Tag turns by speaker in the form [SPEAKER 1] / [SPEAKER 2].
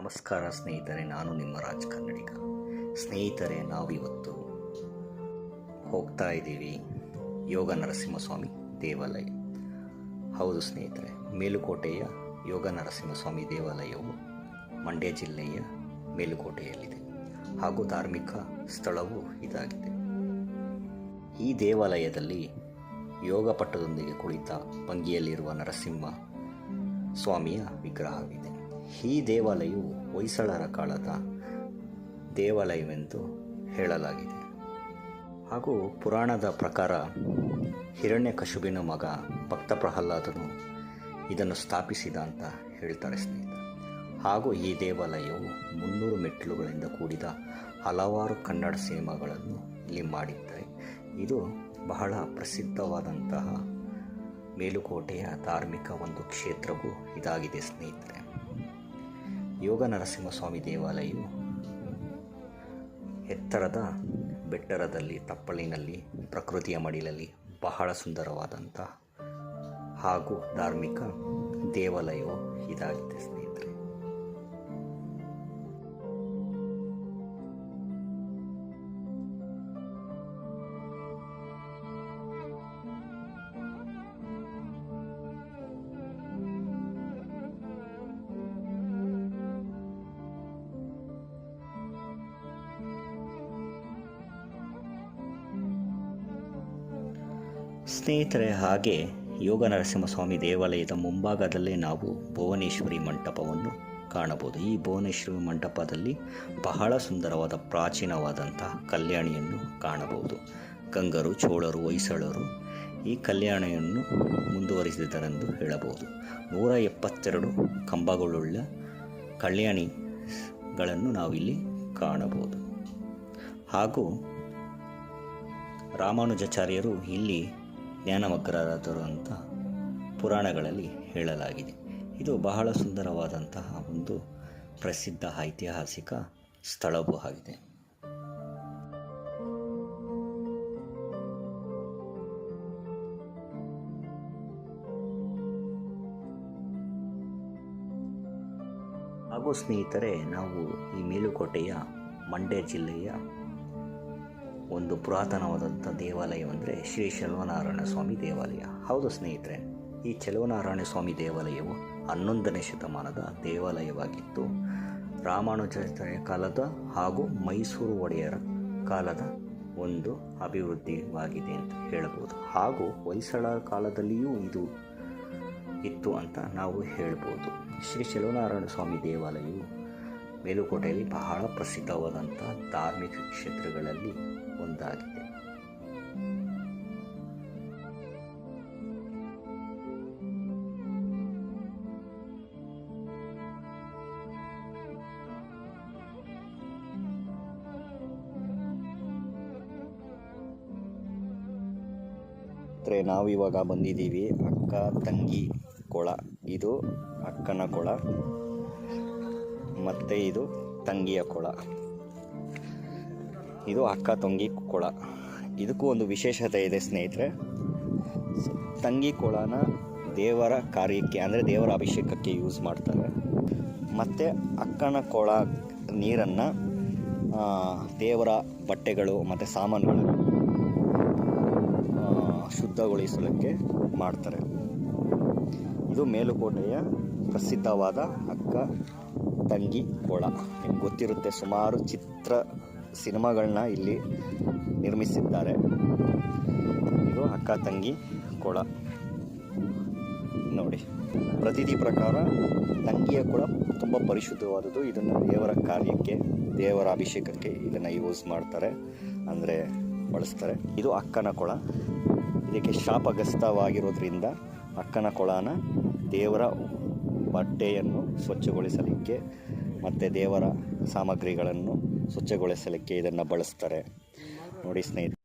[SPEAKER 1] ನಮಸ್ಕಾರ ಸ್ನೇಹಿತರೆ, ನಾನು ನಿಮ್ಮ ರಾಜ್ ಕನ್ನಡಿಗ. ಸ್ನೇಹಿತರೆ, ನಾವಿವತ್ತು ಹೋಗ್ತಾ ಇದ್ದೀವಿ ಯೋಗ ನರಸಿಂಹಸ್ವಾಮಿ ದೇವಾಲಯ. ಹೌದು ಸ್ನೇಹಿತರೆ, ಮೇಲುಕೋಟೆಯ ಯೋಗ ನರಸಿಂಹಸ್ವಾಮಿ ದೇವಾಲಯವು ಮಂಡ್ಯ ಜಿಲ್ಲೆಯ ಮೇಲುಕೋಟೆಯಲ್ಲಿದೆ. ಹಾಗೂ ಧಾರ್ಮಿಕ ಸ್ಥಳವೂ ಇದಾಗಿದೆ. ಈ ದೇವಾಲಯದಲ್ಲಿ ಯೋಗ ಪಟ್ಟದೊಂದಿಗೆ ಕುಳಿತ ಭಂಗಿಯಲ್ಲಿರುವ ನರಸಿಂಹ ಸ್ವಾಮಿಯ ವಿಗ್ರಹವಿದೆ. ಈ ದೇವಾಲಯವು ಹೊಯ್ಸಳರ ಕಾಲದ ದೇವಾಲಯವೆಂದು ಹೇಳಲಾಗಿದೆ. ಹಾಗೂ ಪುರಾಣದ ಪ್ರಕಾರ ಹಿರಣ್ಯಕಶುಬಿನ ಮಗ ಭಕ್ತ ಪ್ರಹ್ಲಾದನು ಇದನ್ನು ಸ್ಥಾಪಿಸಿದ ಅಂತ ಹೇಳ್ತಾರೆ ಸ್ನೇಹಿತರೆ. ಹಾಗೂ ಈ ದೇವಾಲಯವು ಮುನ್ನೂರು ಮೆಟ್ಟಿಲುಗಳಿಂದ ಕೂಡಿದ ಹಲವಾರು ಕನ್ನಡ ಸಿನಿಮಾಗಳನ್ನು ಇಲ್ಲಿ ಮಾಡಿದ್ದಾರೆ. ಇದು ಬಹಳ ಪ್ರಸಿದ್ಧವಾದಂತಹ ಮೇಲುಕೋಟೆಯ ಧಾರ್ಮಿಕ ಒಂದು ಕ್ಷೇತ್ರವೂ ಇದಾಗಿದೆ ಸ್ನೇಹಿತರೆ. ಯೋಗ ನರಸಿಂಹಸ್ವಾಮಿ ದೇವಾಲಯವು ಎತ್ತರದ ಬೆಟ್ಟರದಲ್ಲಿ ತಪ್ಪಲಿನಲ್ಲಿ ಪ್ರಕೃತಿಯ ಮಡಿಲಲ್ಲಿ ಬಹಳ ಸುಂದರವಾದಂಥ ಹಾಗೂ ಧಾರ್ಮಿಕ ದೇವಾಲಯವು ಇದಾಗಿದೆ ಸ್ನೇಹಿತರೆ, ಹಾಗೆ ಯೋಗ ನರಸಿಂಹಸ್ವಾಮಿ ದೇವಾಲಯದ ಮುಂಭಾಗದಲ್ಲೇ ನಾವು ಭುವನೇಶ್ವರಿ ಮಂಟಪವನ್ನು ಕಾಣಬಹುದು. ಈ ಭುವನೇಶ್ವರಿ ಮಂಟಪದಲ್ಲಿ ಬಹಳ ಸುಂದರವಾದ ಪ್ರಾಚೀನವಾದಂತಹ ಕಲ್ಯಾಣಿಯನ್ನು ಕಾಣಬಹುದು. ಗಂಗರು, ಚೋಳರು, ಹೊಯ್ಸಳರು ಈ ಕಲ್ಯಾಣಿಯನ್ನು ಮುಂದುವರಿಸಿದರೆಂದು ಹೇಳಬಹುದು. ನೂರ ಎಪ್ಪತ್ತೆರಡು ಕಂಬಗಳುಳ್ಳ ಕಲ್ಯಾಣಿಗಳನ್ನು ನಾವಿಲ್ಲಿ ಕಾಣಬಹುದು. ಹಾಗೂ ರಾಮಾನುಜಾಚಾರ್ಯರು ಇಲ್ಲಿ ಜ್ಞಾನಮಗ್ರರಾದರು ಅಂತ ಪುರಾಣಗಳಲ್ಲಿ ಹೇಳಲಾಗಿದೆ. ಇದು ಬಹಳ ಸುಂದರವಾದಂತಹ ಒಂದು ಪ್ರಸಿದ್ಧ ಐತಿಹಾಸಿಕ ಸ್ಥಳವೂ ಆಗಿದೆ. ಹಾಗೂ ಸ್ನೇಹಿತರೆ, ನಾವು ಈ ಮೇಲುಕೋಟೆಯ ಮಂಡ್ಯ ಜಿಲ್ಲೆಯ ಒಂದು ಪುರಾತನವಾದಂಥ ದೇವಾಲಯವೆಂದರೆ ಶ್ರೀ ಚಲುವನಾರಾಯಣ ಸ್ವಾಮಿ ದೇವಾಲಯ. ಹೌದು ಸ್ನೇಹಿತರೆ, ಈ ಚಲುವನಾರಾಯಣ ಸ್ವಾಮಿ ದೇವಾಲಯವು ಹನ್ನೊಂದನೇ ಶತಮಾನದ ದೇವಾಲಯವಾಗಿತ್ತು. ರಾಮಾನುಜಾಚಾರ್ಯ ಕಾಲದ ಹಾಗೂ ಮೈಸೂರು ಒಡೆಯರ ಕಾಲದ ಒಂದು ಅಭಿವೃದ್ಧಿವಾಗಿದೆ ಅಂತ ಹೇಳಬಹುದು ಹಾಗೂ ಹೊಯ್ಸಳ ಕಾಲದಲ್ಲಿಯೂ ಇದು ಇತ್ತು ಅಂತ ನಾವು ಹೇಳ್ಬೋದು. ಶ್ರೀ ಚಲುವನಾರಾಯಣ ಸ್ವಾಮಿ ದೇವಾಲಯವು ಮೇಲುಕೋಟೆಯಲ್ಲಿ ಬಹಳ ಪ್ರಸಿದ್ಧವಾದಂಥ ಧಾರ್ಮಿಕ ಕ್ಷೇತ್ರಗಳಲ್ಲಿ ಒಂದಾಗಿದೆ. ನಾವು ಇವಾಗ ಬಂದಿದ್ದೀವಿ ಅಕ್ಕ, ತಂಗಿ, ಕೊಳ. ಇದು ಅಕ್ಕನ ಕೊಳ. ಮತ್ತು ಇದು ತಂಗಿಯ ಕೊಳ. ಇದು ಅಕ್ಕ ತಂಗಿ ಕೊಳ. ಇದಕ್ಕೂ ಒಂದು ವಿಶೇಷತೆ ಇದೆ ಸ್ನೇಹಿತರೆ. ತಂಗಿ ಕೊಳನ ದೇವರ ಕಾರ್ಯಕ್ಕೆ ಅಂದರೆ ದೇವರ ಅಭಿಷೇಕಕ್ಕೆ ಯೂಸ್ ಮಾಡ್ತಾರೆ. ಮತ್ತು ಅಕ್ಕನ ಕೊಳ ನೀರನ್ನು ದೇವರ ಬಟ್ಟೆಗಳು ಮತ್ತು ಸಾಮಾನುಗಳು ಶುದ್ಧಗೊಳಿಸಲಿಕ್ಕೆ ಮಾಡ್ತಾರೆ. ಇದು ಮೇಲುಕೋಟೆಯ ಪ್ರಸಿದ್ಧವಾದ ಅಕ್ಕ ತಂಗಿ ಕೋಳ. ನಿಮ್ಗೆ ಗೊತ್ತಿರುತ್ತೆ, ಸುಮಾರು ಚಿತ್ರ ಸಿನಿಮಾಗಳನ್ನ ಇಲ್ಲಿ ನಿರ್ಮಿಸಿದ್ದಾರೆ. ಇದು ಅಕ್ಕ ತಂಗಿ ಕೊಳ. ನೋಡಿ ಪ್ರತೀತಿ ಪ್ರಕಾರ ತಂಗಿಯ ಕೊಳ ತುಂಬ ಪರಿಶುದ್ಧವಾದದ್ದು. ಇದನ್ನು ದೇವರ ಕಾರ್ಯಕ್ಕೆ, ದೇವರ ಅಭಿಷೇಕಕ್ಕೆ ಇದನ್ನು ಯೂಸ್ ಮಾಡ್ತಾರೆ, ಅಂದರೆ ಬಳಸ್ತಾರೆ. ಇದು ಅಕ್ಕನ ಕೊಳ. ಇದಕ್ಕೆ ಶಾಪಗ್ರಸ್ತವಾಗಿರೋದ್ರಿಂದ ಅಕ್ಕನ ಕೊಳನ ದೇವರ ಬಟ್ಟೆಯನ್ನು ಸ್ವಚ್ಛಗೊಳಿಸಲಿಕ್ಕೆ ಮತ್ತು ದೇವರ ಸಾಮಗ್ರಿಗಳನ್ನು ಸ್ವಚ್ಛಗೊಳಿಸಲಿಕ್ಕೆ ಇದನ್ನು ಬಳಸ್ತಾರೆ. ನೋಡಿ ಸ್ನೇಹಿತರೆ.